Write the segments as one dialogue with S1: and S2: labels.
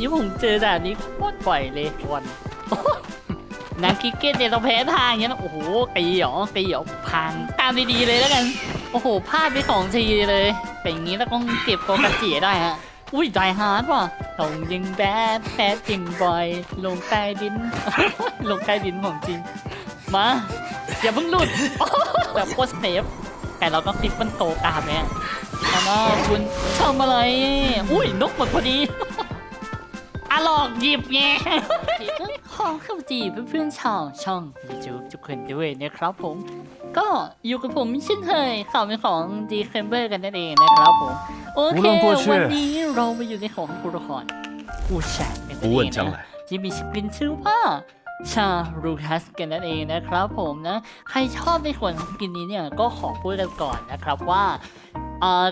S1: นี้ผมเจอด่านนี้โคตรบ่อยเลยวันนักคิกเก็ตเนี่ยเราแพ้ทางอย่างเงี้ยนะโอ้โหตีหรอตีหรอพังตามดีๆเลยแล้วกัน โอ้โหพลาดไปสองทีเลยเป็นอย่างนี้แล้วต้องเก็บโกกาจิได้ฮะอุ้ยใจฮาร์ดว่ะต้องยิงแบดแบดจริงบอย ลงใต้ดิน ลงใต้ดินของจริง มา อย่าเพิ่งหลุดแบบโคตรเซฟแต่เราต้องคลิปมันโตตามเนี่ยแต่ว่าคุณทำอะไร อุ้ยนกหมดพอดี หลอกหยิบไงขอเข้าจีบเพื่อนๆชาวช่องยูทูบทุกคนด้วยนะครับผม ก็อยู่กับผมเช่นเคยข่าวเป็นของดีเคมเบอร์กันนั่นเองนะครับผม โอเค วันนี้เรามาอยู่ในของกุะครนอูแชกกันนั่เองนะที่มีสกินชื่อว่า ชาลูคัสกันนั่นเองนะครับผมนะ ใครชอบในส่วนของกินนี้เนี่ยก็ขอพูดกันก่อนนะครับว่า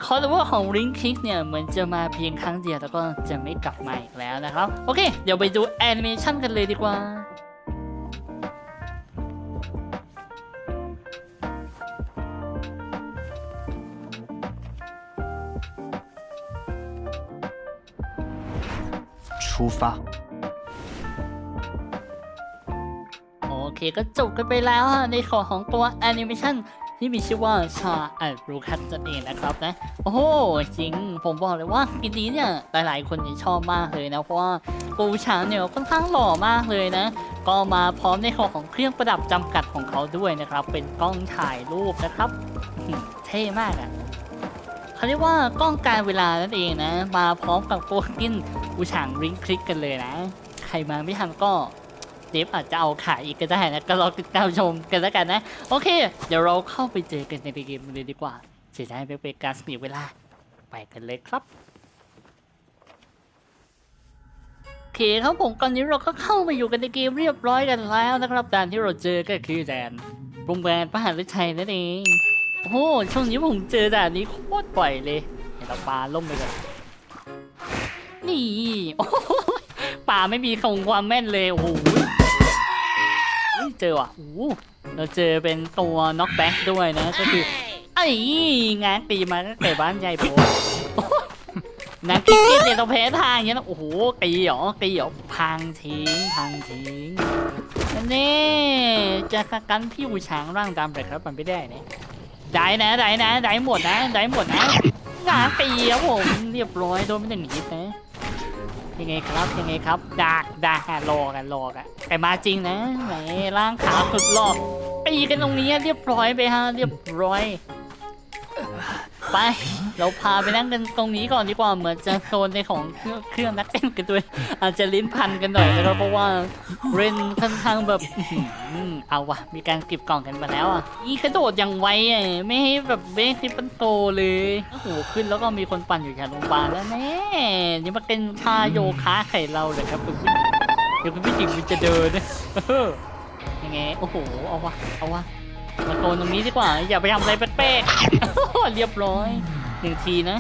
S1: คอร์ดว่าของ Ring Kick เนี่ยเหมือนจะมาเพียงครั้งเดียวแล้วก็จะไม่กลับมาอีกแล้วนะครับ โอเค เดี๋ยวไปดูแอนิเมชันกันเลยดีกว่า
S2: 出发。
S1: ก็จบกันไปแล้วในส่วนของตัวแอนิเมชันที่มีชื่อว่าชาอัลรูคัสนั่นเองนะครับนะ โอ้โห จริง ผมบอกเลยว่ากินนี้เนี่ย หลายๆคนเนี่ยชอบมากเลยนะ เพราะว่าปูชางเนี่ยค่อนข้างหล่อมากเลยนะ ก็มาพร้อมในของของเครื่องประดับจำกัดของเขาด้วยนะครับ เป็นกล้องถ่ายรูปนะครับ เท่มากอะ่ะเขาเรียกว่ากล้องการเวลานั่นเองนะ มาพร้อมกับตัวกินปูชางริงคลิกกันเลยนะ ใครมาไม่ทันก็ เดฟอาจจะเอาขายอีกก็ได้นะ ก็รอติดตามชมกันแล้วกันนะ โอเค เดี๋ยวเราเข้าไปเจอกันในเกมเลยดีกว่า เสียดายไปเป็นการเสียเวลา ไปกันเลยครับโอเคครับผมตอนนี้เราก็เข้ามาอยู่กันในเกมเรียบร้อยกันแล้วนะครับด่านที่เราเจอก็คือด่านโรงแรมพระหฤทัยนั่นเองโอ้โหช่วงนี้ผมเจอด่านนี้โคตรบ่อยเลยเดี๋ยวเราปาล่มไปก่อนนี่โอ้โหป่าไม่มีคงความแม่นเลยโอ้โห เจอว่ะโอ้โหเราเจอเป็นตัวน็อกแบ็กด้วยนะ ก็คือ ไอ้งานตีมาตั้งแต่บ้านใหญ่โบโอ้โหนักคริกเก็ตเนี่ยเราแพ้ทางอย่างเงี้ยนะโอ้โหตีเหรอตีเหรอพังทิ้งพังทิ้งอันนี่จะกันพี่หูช้างร่างดำแต่ครับมันไม่ได้เนี่ยได้นะได้นะได้หมดนะได้หมดนะงานตีครับผมเรียบร้อยโดนไม่หนึ่งฮิตนะ ยังไงครับยังไงครับดักดักอะรอกันรอกันแต่มาจริงนะไหนร่างขาวสุดหลอกตีกันตรงนี้เรียบร้อยไปฮะเรียบร้อย ไป เราพาไปนั่งกันตรงนี้ก่อนดีกว่า เหมือนจะโซนในของเครื่องเครื่องนักเต้นกันด้วย อาจจะลิ้นพันกันหน่อยนะครับเพราะว่าเรนค่อนข้างแบบอือเอาวะมีการเก็บกล่องกันมาแล้วอะนี่กระโดดอย่างไวอะไม่ให้แบบไม่ให้คลิปมันโตเลยโอ้โหขึ้นแล้วก็มีคนปั่นอยู่แถวโรงพยาบาลแล้วแน่นี่มาเป็นชาโยคะไข่เราเลยครับคุณผู้เดี๋ยวคุณผู้หญิงมันจะเดินยังไงโอ้โหเอาวะเอาวะ มาโซนตรงนี้ดีกว่า อย่าไปทำอะไรแป๊กๆเรียบร้อยหนึ่งทีนะ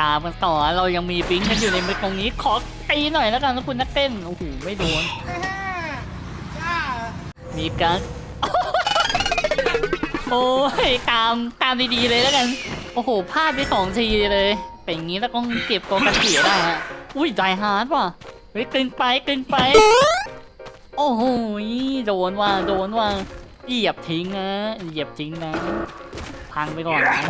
S1: ตามกันต่อเรายังมีปิงกันอยู่ในมือตรงนี้ ขอตีหน่อยแล้วกันนะคุณนักเต้น โอ้โห ไม่โดน มีการโอ้ย ตามตามดีๆเลยแล้วกัน โอ้โหพลาดไปสองทีเลย เป็นอย่างนี้แล้วต้องเก็บตัวกันเสียได้ฮะ อุ้ยใจฮาร์ดว่ะ เฮ้ยกลืนไปกลืนไป โอ้โหโดนว่ะโดนว่ะเหยียบทิ้งนะเหยียบทิ้งนะ พังไปก่อนนะ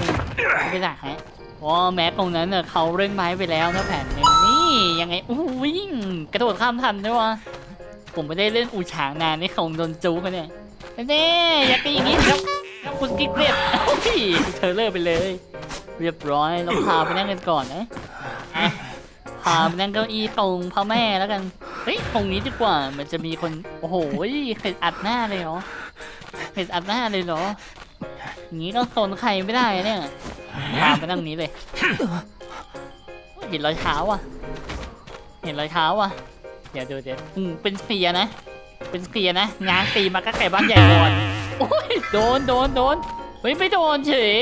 S1: ไม่เป็นไรฮะเพราะแม้ตรงนั้นเน่ะเขาเร่งไม้ไปแล้วนะแผ่นหนึ่งนี่ยังไงอู้วิ่งกระโดดข้ามทันด้วยวะผมไม่ได้เล่นอูฉางนานนี่คงโดนจูกันเนี่ยเน่อย่าตีอย่างนี้ครับครับคุณกิ๊กเรียบเธอเลิกไปเลย เรียบร้อยเราพาไปนั่งกันก่อนนะอะพาไปนั่งเก้าอี้ตรงพ่อแม่แล้วกัน เฮ้ยตรงนี้ดีกว่า มันจะมีคน โอ้โหเห็ดอัดหน้าเลยเหรอเห็ดอัดหน้าเลยเหรออย่างนี้ก็โซนใครไม่ได้เนี่ยตามไปนั่งนี้เลย เห็นรอยเท้าอะ เห็นรอยเท้าอะ เดี๋ยวดูเดี๋ยวอืมเป็นเสียนะ เป็นเสียนะงานตีมาก็ไก่บ้านใหญ่ก่อนโอ้ยโดนโดนโดนเฮ้ยไม่โดนเฉย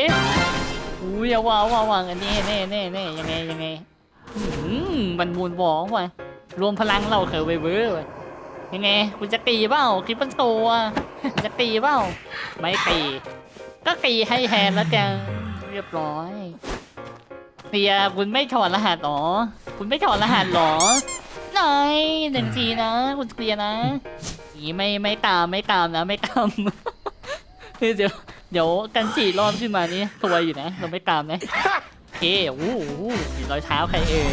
S1: อุ้ยเอาวางวาวางอันนี้เน่เน่เน่ยังไงยังไง อืมมันมูนวองว่ะ รวมพลังเราเคยเวเวอร์ยังไงคุณจะตีเปล่าคลิปมันโตอะจะตีเปล่าไม่ตี ก็ตีให้แทนแล้วกันเรียบร้อยเตียคุณไม่ถอดรหัสอ๋อคุณไม่ถอดรหัสหรอไหนหนึ่งทีนะ คุณเคลียนะนี่ไม่ไม่ตามไม่ตามนะ ไม่ตามเดี๋ยวเดี๋ยวกันจีรอบขึ้นมานี่ตัวอยู่นะ เราไม่ตามนะโอเคโอ้โหรอยเท้าใครเอ่ย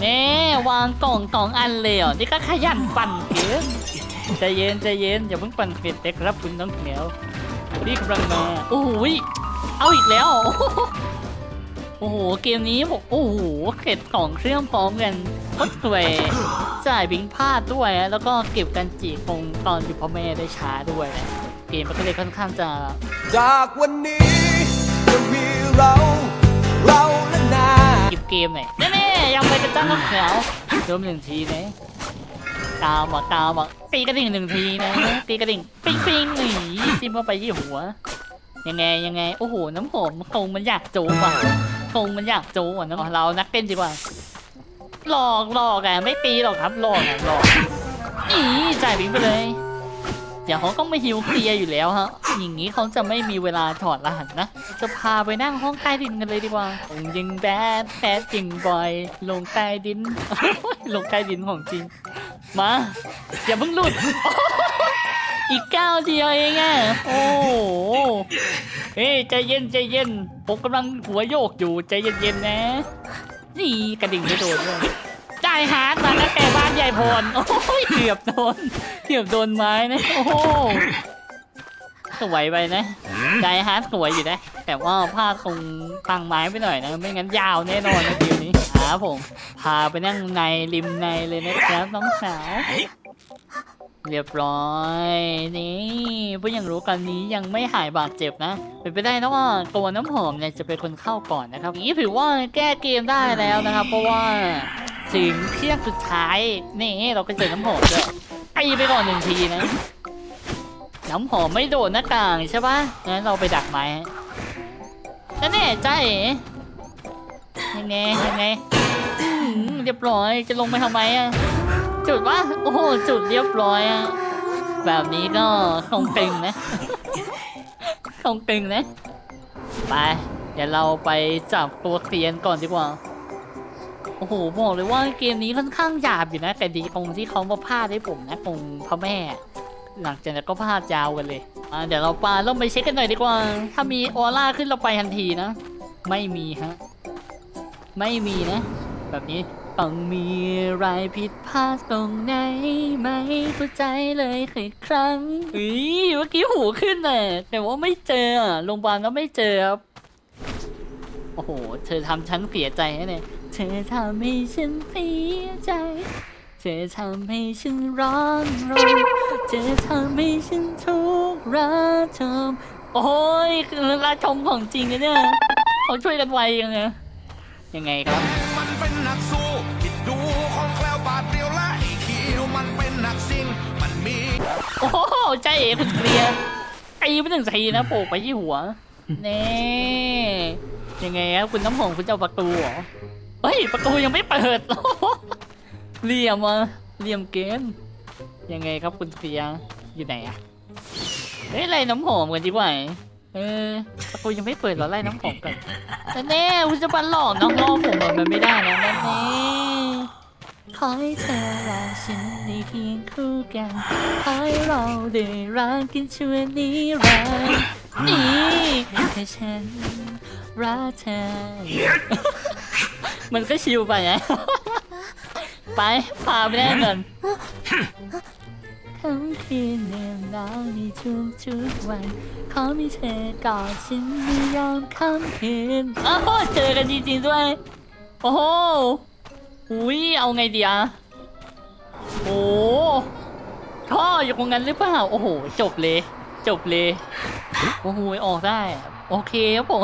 S1: แน่วางกล่องสองอันเลยเหรอนี่ก็ขยันปั่นเกินใจเย็นใจเย็นอย่าเพิ่งปั่นเสร็จเด็กครับคุณน้องเหนียวนี่กำลังมาโอ้โหเอาอีกแล้ว โอ้โห เกมนี้ผมโอ้โหเก็บสองเครื่องพร้อมกันโคตรสวยจ่ายบิงพลาดด้วย แล้วก็เก็บกันจีคงตอนอยู่พ่อแม่ได้ช้าด้วย เกมมันก็เลยค่อนข้างจะ
S2: จากวันนี้จะมีเรา เราและนา ย
S1: เก็บเกมหน่อยแน่ๆยังไปกระจ้างน้ำเหนียวโดมหนึ่งทีนะตามอะตามอะตีกระดิ่งหนึ่งทีนะตีกระดิ่งปิ้งปิ้งหนีจิ้มเข้าไปที่หัว ยังไงยังไงโอ้โหน้ำหอมคงมันอยากโจ๊กว่ะคงมันอยากโจ๊กอะน้ำเรานักเต้นดีกว่าหลอกหลอกอะไม่ตีหรอกครับหลอกอะหลอกอีจ่ายบิงไปเลย เดี๋ยวเขาต้องไม่ฮิวเคลียอยู่แล้วฮะ อย่างนี้เขาจะไม่มีเวลาถอดรหัสนะ จะพาไปนั่งห้องใต้ดินกันเลยดีกว่าลงยิงแบดแบดจริงบอย ลงใต้ดิน ลงใต้ดินของจริง มา อย่าเพิ่งหลุด อีกก้าวเดียวเองอะโอ้โหเฮ้ยใจเย็นใจเย็นผมกำลังหัวโยกอยู่ใจเย็นๆนะ นี่กระดิ่งไม่โดนด้วยายฮาร์ดมาตั้งแต่บ้านใหญ่พรโอ้ยเกือบโดนเกือบโดนไม้นะโอ้โหสวยไปนะใจฮาร์ดสวยอยู่นะ แต่ว่าพลาดคงตังไม้ไปหน่อยนะ ไม่งั้นยาวแน่นอนนะทีนี้หาผม พาไปนั่งในริมในเลยนะครับน้องสาวเรียบร้อย นี่ผู้ยังรู้กันนี้ยังไม่หายบาดเจ็บนะ เป็นไปได้นะว่าตัวน้ำหอมเนี่ยจะเป็นคนเข้าก่อนนะครับอย่างนี้ถือว่าแก้เกมได้แล้วนะครับ เพราะว่า ถึงเที่ยงสุดท้าย นี่เราก็เจอน้ำหอมด้วยตีไปก่อนหนึ่งทีนะ น้ำหอมไม่โดดหน้ากลางใช่ปะงั้นเราไปดักไม้นั่นแน่ใจยังไงยังไงเรียบร้อยจะลงไปทำไมอะ จุดว่าโอ้โหจุดเรียบร้อยอะแบบนี้ก็คงตึงนะคงตึงนะ ไป เดี๋ยวเราไปจับตัวเกลียนก่อนดีกว่า อ้โหบอกเลยว่าเกมนี้ค่อนข้างหยาบอยู่นะ แต่ดีตรงที่เขามาพลาดให้ผมนะตรงพ่อแม่ หลังจากนั้นก็พลาดยาวกันเลยอะเดี๋ยวเราปาลงไปเช็คกันหน่อยดีกว่า ถ้ามีออร่าขึ้นเราไปทันทีนะ ไม่มีฮะ ไม่มีนะ แบบนี้ต้องมีอะไรผิดพลาดตรงไหนไหม่เข้าใจเลยเคือครั้งอุ้ยเมื่อกี้หูขึ้นน่ะแต่ว่าไม่เจอโรงพยาบาลก็ไม่เจอครับโอ้โห เธอทำฉันเสียใจนะเนี่ย เธอทำให้ฉันเสียใจ เธอทำให้ฉันร้อนรนเธอทำให้ฉันทุกข์ระทมโอ้ยคือระชมของจริงนะเนี่ยเขาช่วยกันไวยังไงยังไงครับ
S3: มันเป็นนักสู้คิดดูของแคล้วบาดเดียวและไอ้เขียวมันเป็นนักซิ่งมันมี
S1: โอ้โหใจเอ๋คุณเคลียร์ตีไปหนึ่งทีนะโปกไปที่หัวเน่ยังไงครับคุณน้ำหอมคุณจะเอาประตูเหรอ เฮ้ยประตูยังไม่เปิดเหลี่ยมอะเหลี่ยมเกมยังไงครับคุณเคลียอยู่ไหนอะเฮ้ยไล่น้ำหอมกันดีกว่าเออประตูยังไม่เปิดเราไล่น้ำหอมกันแต่แน่คุณจะบันหลอกน้องรอผมอะมันไม่ได้นะแน่แน่ขอให้เธอและฉันได้เคียงคู่กันขอให้เราได้รักกันชั่วนิรันดร์นี่แค่ฉันรักเธอ มันก็ชิวไปไง ไปพาไปแน่นอนค่ำคืนเนื่องหนาวในทุกทุกๆวันขอมีเธอกอดฉันไม่ยอมค่ำคืนอ้าวเจอกันจริงๆด้วย โอ้โหอุ้ยเอาไงดีอะโอ้ท่ออยู่ตรงนั้นหรือเปล่า โอ้โห จบเลย จบเลย โอ้โหออกได้ โอเคครับผม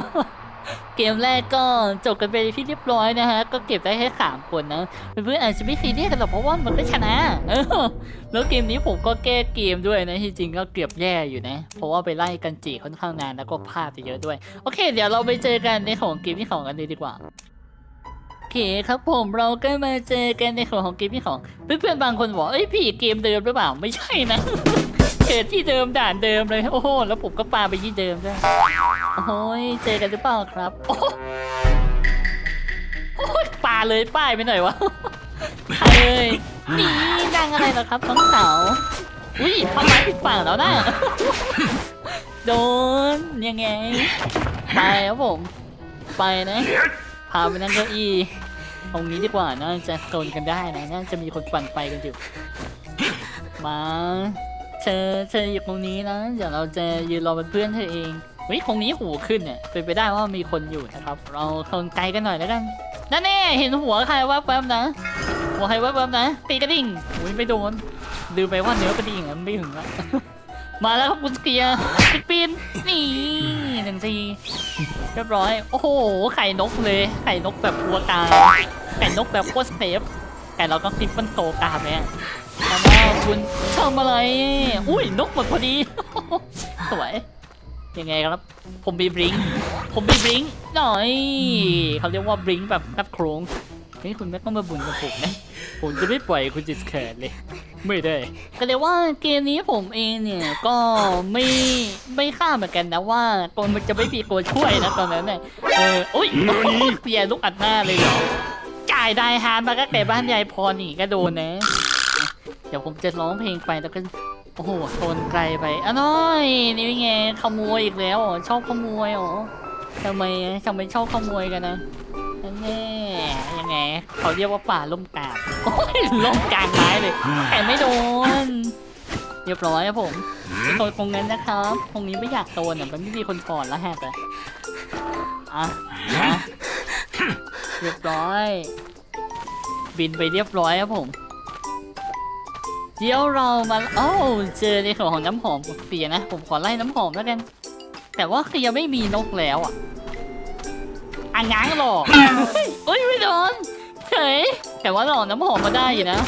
S1: เกมแรกก็จบกันไปที่เรียบร้อยนะฮะ ก็เก็บได้แค่สามคนนะเพื่อนๆอาจจะไม่ซีเรียสกันหรอกเพราะว่ามันก็ชนะแล้วเกมนี้ผมก็แก้เกมด้วยนะที่จริงก็เกือบแย่อยู่นะ เพราะว่าไปไล่กันจีค่อนข้างนานแล้วก็พลาดไปเยอะด้วย โอเค เดี๋ยวเราไปเจอกันในของเกมที่สองกันเลยดีกว่าโอเคครับผมเราก็มาเจอกันในของของเกมที่สองเพื่อนๆบางคนบอกเอ้ยพี่เกมเดิมหรือเปล่าไม่ใช่นะ เกิดที่เดิมด่านเดิมเลย โอ้โห แล้วผมก็ปาไปที่เดิมด้วย โอ้ยเจอกันหรือเปล่าครับ โอ้โหโอ้ยปาเลยป้ายไปหน่อยวะใครเอ้ยนี่นั่งอะไรเหรอครับน้องสาวอุ้ยทำไมผิดฝั่งแล้วนะโดนยังไง ไปครับผม ไปนะ พาไปนั่งเก้าอี้ตรงนี้ดีกว่าน่าจะโกนกันได้นะน่าจะมีคนปั่นไปกันอยู่ มา เธอเธออยู่ตรงนี้นะ เดี๋ยวเราจะยืนรอเป็นเพื่อนเธอเองเฮ้ยตรงนี้หูขึ้นเนี่ยเป็นไปได้ว่ามีคนอยู่นะครับ เราคนไกลกันหน่อยแล้วกันนั่นแน่เห็นหัวใครว่าแป๊บนะ หัวใครว่าแป๊บนะตีกระดิ่งอุ้ยไม่โดนดูไปว่าเนื้อกระดิ่งอะมันไม่ถึงละมาแล้วครับคุณเกียร์ปีนนี่หนึ่งทีเรียบร้อย โอ้โห ไข่นกเลย ไข่นกแบบวัวกาไข่นกแบบโคตรเซฟ ไก่เราก็คลิปมันโตกาเนี่ยแล้วก็คุณทำอะไร อุ้ยนกหมดพอดี สวย ยังไงครับ ผมมีบริงค์ผมมีบริงค์หน่อยเขาเรียกว่าบริงค์แบบนับโครงเฮ้ยคุณไม่ต้องมาบุญกับผมนะ ผมจะไม่ปล่อยคุณจิตแขนเลย ไม่ได้ ก็เลยว่าเกมนี้ผมเองเนี่ยก็ไม่ไม่คาดเหมือนกันนะว่าตัวมันจะไม่มีตัวช่วยนะตอนนั้นเนี่ยเอออุ้ยเสียลูกอัดหน้าเลยเหรอจ่ายได้ฮานมาก็แต่บ้านยายพรนี่ก็โดนนะ เดี๋ยวผมจะร้องเพลงไปแล้วก็โอ้โหโทนไกลไปอะน้อยนี่ไงขโมยอีกแล้วชอบขโมยเหรอทำไมทำไมชอบขโมยกันนะแน่ยังไงเขาเรียกว่าป่าล่มกลางโอ้ยล่มกลางไม้เลยแต่ไม่โดนเรียบร้อยครับผมโดนคงเงินนะครับตรงนี้ไม่อยากโดนอะมันไม่มีคนก่อนแล้วแฮกเลยอ่อะเรียบร้อย บินไปเรียบร้อยครับผม เดี๋ยวเรามาโอ้าเจอในส่วนของน้ำหอมของเปียนะ ผมขอไล่น้ำหอมแล้วกัน แต่ว่าคือยังไม่มีนกแล้วอะอะง้างหรอกเอ้ยไม่โดนเฉยแต่ว่าหลอกน้ำหอมมาได้อยู่นะ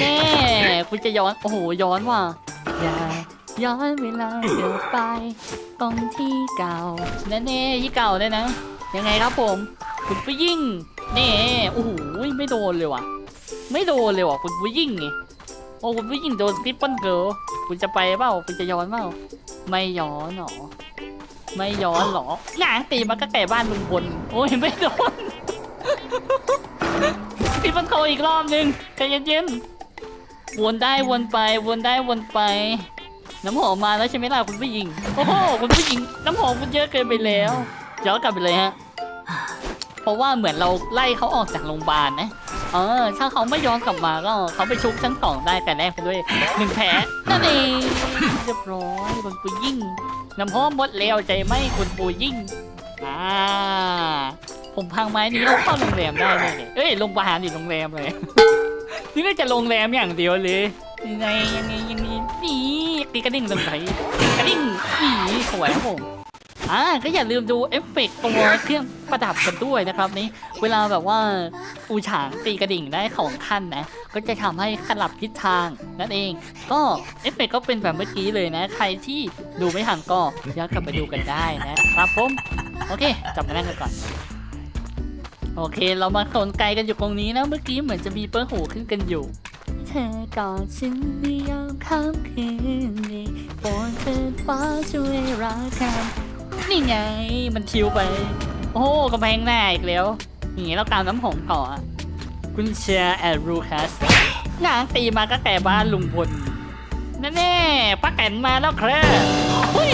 S1: แน่คุณจะย้อน โอ้โห ย้อนว่ะอย่าย้อนเวลาเดี๋ยวไป ตรงที่เก่าแน่ๆที่เก่าเลยนะ ยังไงครับผม คุณผู้ยิ่ง นี่โอ้โหไม่โดนเลยว่ะ ไม่โดนเลยว่ะคุณผู้ยิ่งไงโอ้คุณผู้ยิ่งโดนคลิปปั้นเกิลคุณจะไปเปล่าคุณจะย้อนเปล่าไม่ย้อนหรอไม่ย้อนหรอหงางตีมันก็แก่บ้านลุงพลโอ้ยไม่โดนคลิปปั้นเกิลอีกรอบนึงใจเย็นๆวนได้วนไปวนได้วนไป น้ำหอมมาแล้วใช่ไหมล่ะคุณผู้หญิงโอ้โหคุณผู้หญิง น้ำหอมคุณเยอะเกินไปแล้วย้อนกลับไปเลยฮะ เพราะว่าเหมือนเราไล่เขาออกจากโรงพยาบาลนะเออถ้าเขาไม่ย้อนกลับมาก็เขาไปชุบชั้นสองได้แต่แรกด้วยหนึ่งแผลนั่นเองเรียบร้อยคุณปูยิ่งน้ำหอมหมดแล้วใจไหมคุณปูยิ่งอ่าผมพังไม้นี้เราเข้าโรงแรมได้เลยเอ้ยโรงพยาบาลดิโรงแรมเลย นี่ก็จะโรงแรมอย่างเดียวเลยยังไงยังไงยังไงนี่ตีกระดิ่งตรงไหนกระดิ่งนี่สวยครับผม อ่าก็อย่าลืมดูเอฟเฟกต์ตัวเครื่องประดับกันด้วยนะครับนี่เวลาแบบว่าอูฉางตีกระดิ่งได้ของขั้นนะ ก็จะทำให้ขลับทิศทางนั่นเอง ก็เอฟเฟกต์ก็เป็นแบบเมื่อกี้เลยนะ ใครที่ดูไม่ทันก็ย้อนกลับไปดูกันได้นะครับผมโอเคจับมานั่งกันก่อน โอเค เรามาสนไกลกันอยู่ตรงนี้นะเมื่อกี้เหมือนจะมีเปิ้ลหูขึ้นกันอยู่เธอกอดฉันในยามค่ำคืนนี้โปรดเธอฟ้าช่วยรักกัน นี่ไงมันคิวไป โอ้กำแพงหน้าอีกแล้วอย่างงี้เราตามน้ำหอมต่อคุณเชียร์แอดรูคัสงานตีมาก็แต่บ้านลุงพลนั่นแน่ป้าแตนมาแล้วครับเฮ้ย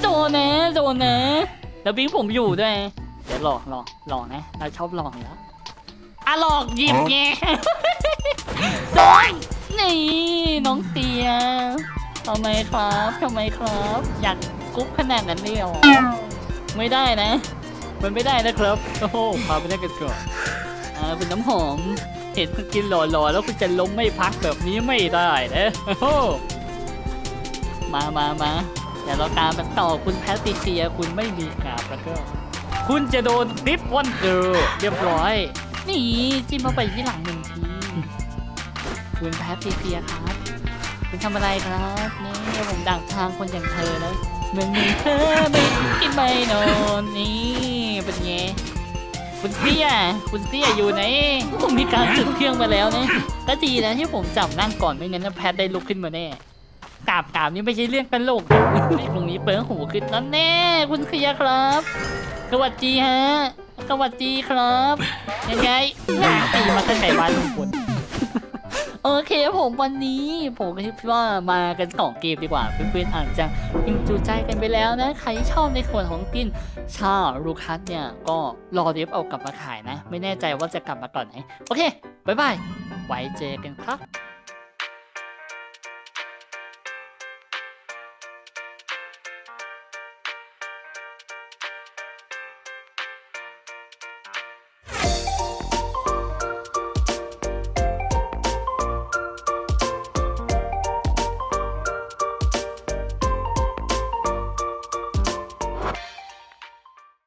S1: โดนะโดนะแล้วบิ๊กผมอยู่ด้วยเดี๋ยวหลอกหลอกหลอกนะเราชอบหลอกแล้วอะหลอกหยิบไงโดนนี่น้องเตียทำไมครับทำไมครับ อยาก กุ๊บขนาดนั้นเลยเหรอไม่ได้นะ มันไม่ได้นะครับ โอ้โหพาไปได้กันก่อนอ่าเป็นน้ำหอม เห็นคุณกินหล่อๆแล้วคุณจะล้มไม่พักแบบนี้ไม่ได้นะโอ้โหมามามาเดี๋ยวเราตามกันต่อคุณแพทติเซียคุณไม่มีกราบแล้วก็ คุณจะโดนคลิปวันเกิดเรียบร้อย นี่จิ้มเข้าไปที่หลังหนึ่งที คุณแพทริเซียครับ คุณทำอะไรครับนี่ผมดักทางคนอย่างเธอนะมันมีเธอไม่กินไม่นอนนี่เป็นไงคุณเตี้ยคุณเตี้ยอยู่ไหนผมมีการตึกเครื่องมาแล้วนะก็ดีนะที่ผมจับนั่งก่อนไม่งั้นแพทได้ลุกขึ้นมาแน่กาบกาบนี่ไม่ใช่เรื่องตลกนตรงนี้เปิดหูขึ้นนั่นแน่คุณเคลียครับสวัสดีฮะสวัสดีครับ ยังไงหาตีมาตั้งแต่บ้านทุกคน โอเคผมวันนี้ผมก็คิดว่ามากันสองเกมดีกว่า เพื่อนๆอาจจะยิงจูใจกันไปแล้วนะ ใครชอบในส่วนของกินชาลูคัสเนี่ย ก็รอเดฟเอากลับมาขายนะ ไม่แน่ใจว่าจะกลับมาก่อนไหน โอเค บ๊ายบาย ไว้เจอกันครับ